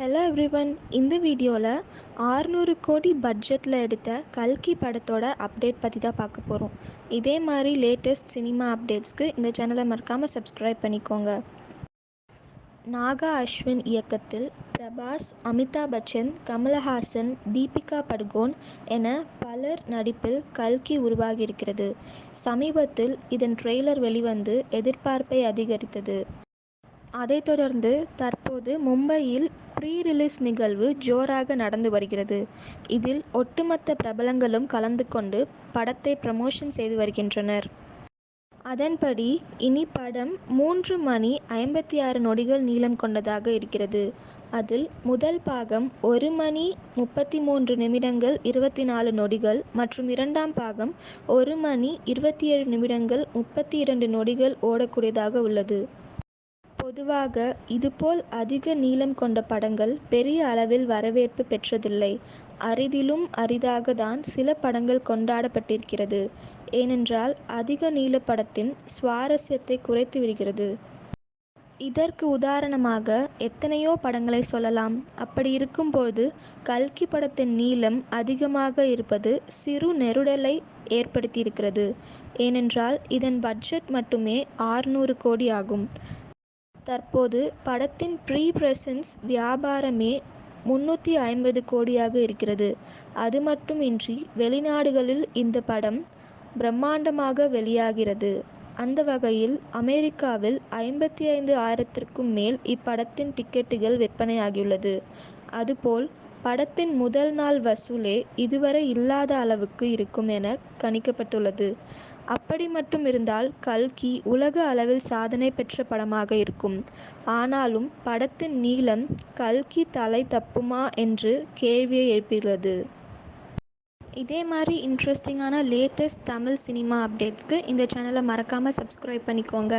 Hello everyone இந்த வீடியோவில் ஆறுநூறு கோடி பட்ஜெட்டில் எடுத்த கல்கி படத்தோட அப்டேட் பற்றி தான் பார்க்க போகிறோம் இதே மாதிரி லேட்டஸ்ட் சினிமா அப்டேட்ஸ்க்கு இந்த சேனலை மறக்காமல் சப்ஸ்கிரைப் பண்ணிக்கோங்க. நாகா அஸ்வின் இயக்கத்தில் பிரபாஸ் அமிதாப் பச்சன் கமலஹாசன் தீபிகா படுகோன் என பலர் நடிப்பில் கல்கி உருவாகியிருக்கிறது. சமீபத்தில் இதன் ட்ரெய்லர் வெளிவந்து எதிர்பார்ப்பை அதிகரித்தது. அதைத் தொடர்ந்து தற்போது மும்பையில் ப்ரீ ரிலீஸ் நிகழ்வு ஜோராக நடந்து வருகிறது. இதில் ஒட்டுமொத்த பிரபலங்களும் கலந்து கொண்டு படத்தை ப்ரமோஷன் செய்து வருகின்றனர். அதன்படி இனி படம் மூன்று மணி ஐம்பத்தி ஆறு நொடிகள் நீளம் கொண்டதாக இருக்கிறது. அதில் முதல் பாகம் ஒரு மணி முப்பத்தி மூன்று நிமிடங்கள் இருபத்தி நாலு நொடிகள் மற்றும் இரண்டாம் பாகம் ஒரு மணி இருபத்தி ஏழு நிமிடங்கள் முப்பத்தி இரண்டு நொடிகள் ஓடக்கூடியதாக உள்ளது. பொதுவாக இதுபோல் அதிக நீளம் கொண்ட படங்கள் பெரிய அளவில் வரவேற்பு பெற்றதில்லை. அரிதிலும் அரிதாக தான் சில படங்கள் கொண்டாடப்பட்டிருக்கிறது. ஏனென்றால் அதிக நீள படத்தின் சுவாரஸ்யத்தை குறைத்து விடுகிறது. இதற்கு உதாரணமாக எத்தனையோ படங்களை சொல்லலாம். அப்படி இருக்கும்போது கல்கி படத்தின் நீளம் அதிகமாக இருப்பது சிறு நெருடலை ஏற்படுத்தியிருக்கிறது. ஏனென்றால் இதன் பட்ஜெட் மட்டுமே ஆறுநூறு கோடி ஆகும். தற்போது படத்தின் ப்ரீ பிரசன்ஸ் வியாபாரமே முன்னூற்றி ஐம்பது கோடியாக இருக்கிறது. அது மட்டுமின்றி வெளிநாடுகளில் இந்த படம் பிரம்மாண்டமாக வெளியாகிறது. அந்த வகையில் அமெரிக்காவில் ஐம்பத்தி ஐந்து ஆயிரத்திற்கும் மேல் இப்படத்தின் டிக்கெட்டுகள் விற்பனையாகியுள்ளது. அதுபோல் படத்தின் முதல் நாள் வசூலே இதுவரை இல்லாத அளவுக்கு இருக்கும் என கணிக்கப்பட்டுள்ளது. அப்படி மட்டும் இருந்தால் கல்கி உலக அளவில் சாதனை பெற்ற படமாக இருக்கும். ஆனாலும் படத்தின் நீளம் கல்கி தலை தப்புமா என்று கேள்வியை எழுப்பியுள்ளது. இதே மாதிரி இன்ட்ரெஸ்டிங்கான லேட்டஸ்ட் தமிழ் சினிமா அப்டேட்ஸ்க்கு இந்த சேனலை மறக்காமல் சப்ஸ்கிரைப் பண்ணிக்கோங்க.